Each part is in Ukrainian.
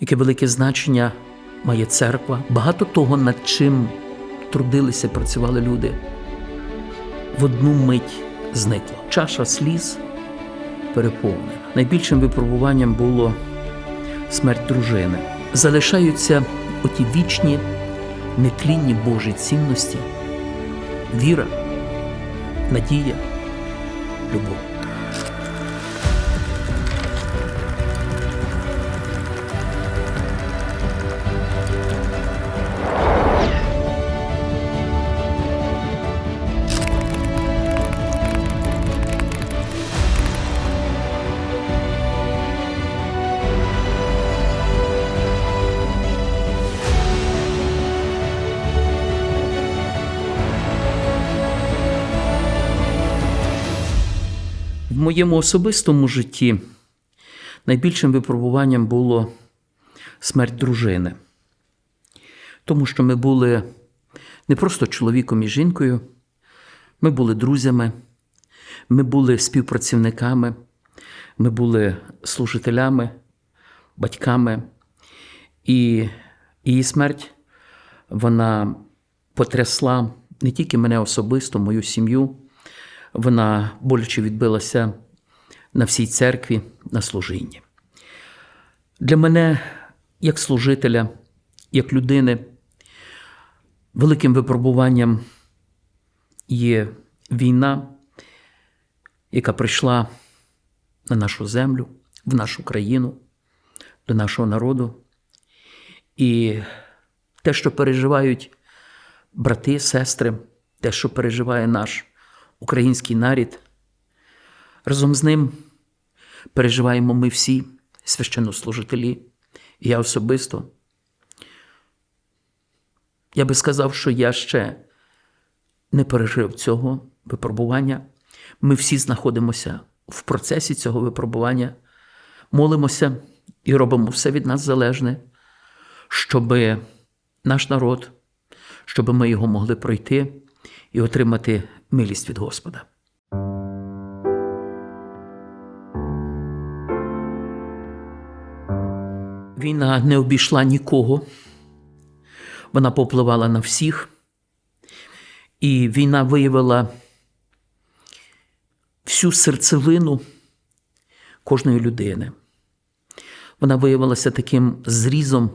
яке велике значення має церква. Багато того, над чим трудилися, працювали люди, в одну мить зникло. Чаша сліз переповнена. Найбільшим випробуванням було смерть дружини. Залишаються оті вічні, нетлінні Божі цінності, віра, надія, любов. В моєму особистому житті найбільшим випробуванням було смерть дружини. Тому що ми були не просто чоловіком і жінкою, ми були друзями, ми були співпрацівниками, ми були служителями, батьками. І її смерть вона потрясла не тільки мене особисто, мою сім'ю, вона боляче відбилася на всій церкві, на служінні. Для мене, як служителя, як людини, великим випробуванням є війна, яка прийшла на нашу землю, в нашу країну, до нашого народу. І те, що переживають брати, сестри, те, що переживає наш український нарід, разом з ним переживаємо ми всі священнослужителі, і я особисто. Я би сказав, що я ще не пережив цього випробування. Ми всі знаходимося в процесі цього випробування, молимося і робимо все від нас залежне, щоб наш народ, щоб ми його могли пройти і отримати милість від Господа. Війна не обійшла нікого, вона попливала на всіх, і війна виявила всю серцевину кожної людини. Вона виявилася таким зрізом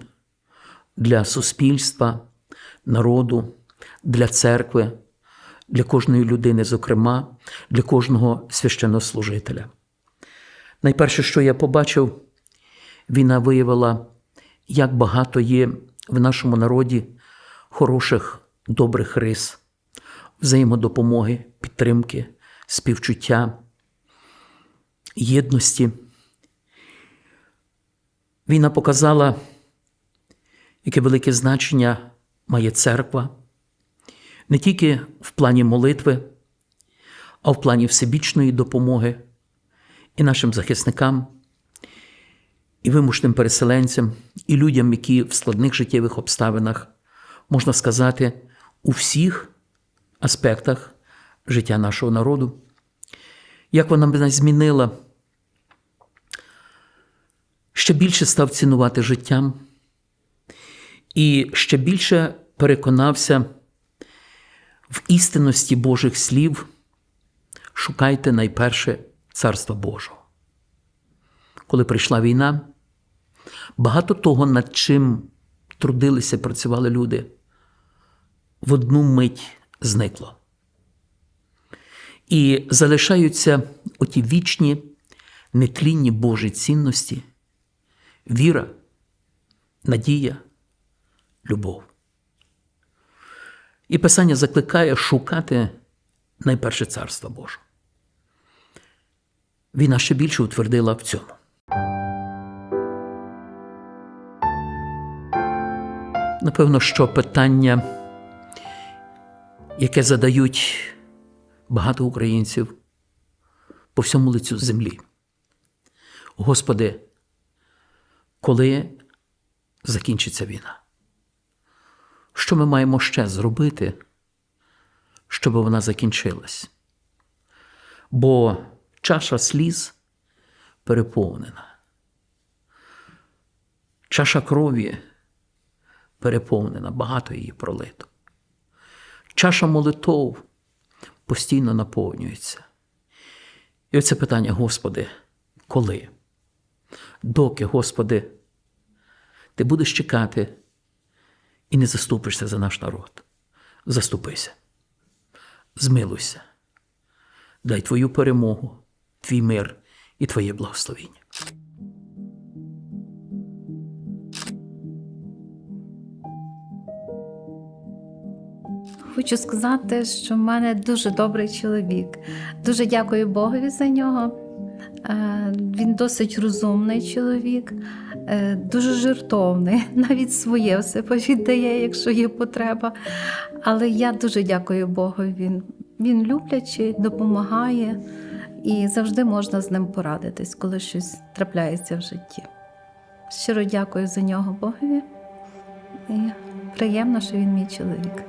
для суспільства, народу, для церкви, для кожної людини, зокрема, для кожного священнослужителя. Найперше, що я побачив, війна виявила, як багато є в нашому народі хороших, добрих рис, взаємодопомоги, підтримки, співчуття, єдності. Війна показала, яке велике значення має церква не тільки в плані молитви, а в плані всебічної допомоги і нашим захисникам, і вимушеним переселенцям, і людям, які в складних життєвих обставинах, можна сказати, у всіх аспектах життя нашого народу. Як вона мене змінила, ще більше став цінувати життям і ще більше переконався в істинності Божих слів, шукайте найперше Царства Божого. Коли прийшла війна, багато того, над чим трудилися, працювали люди, в одну мить зникло. І залишаються оті вічні, нетлінні Божі цінності, віра, надія, любов. І Писання закликає шукати найперше царство Боже. Війна ще більше утвердила в цьому. Напевно, що питання, яке задають багато українців по всьому лицю землі. Господи, коли закінчиться війна? Що ми маємо ще зробити, щоб вона закінчилась? Бо чаша сліз переповнена. Чаша крові переповнена, багато її пролито. Чаша молитов постійно наповнюється. І оце питання, Господи, коли? Доки, Господи, ти будеш чекати і не заступишся за наш народ. Заступися, змилуйся, дай Твою перемогу, твій мир і Твоє благословіння. Хочу сказати, що в мене дуже добрий чоловік. Дуже дякую Богові за нього. Е, Він досить розумний чоловік, е, дуже жертовний, навіть своє все віддає, якщо є потреба. Але я дуже дякую Богу. Він, він люблячий, допомагає і завжди можна з ним порадитись, коли щось трапляється в житті. Щиро дякую за нього Богові. І приємно, що він мій чоловік.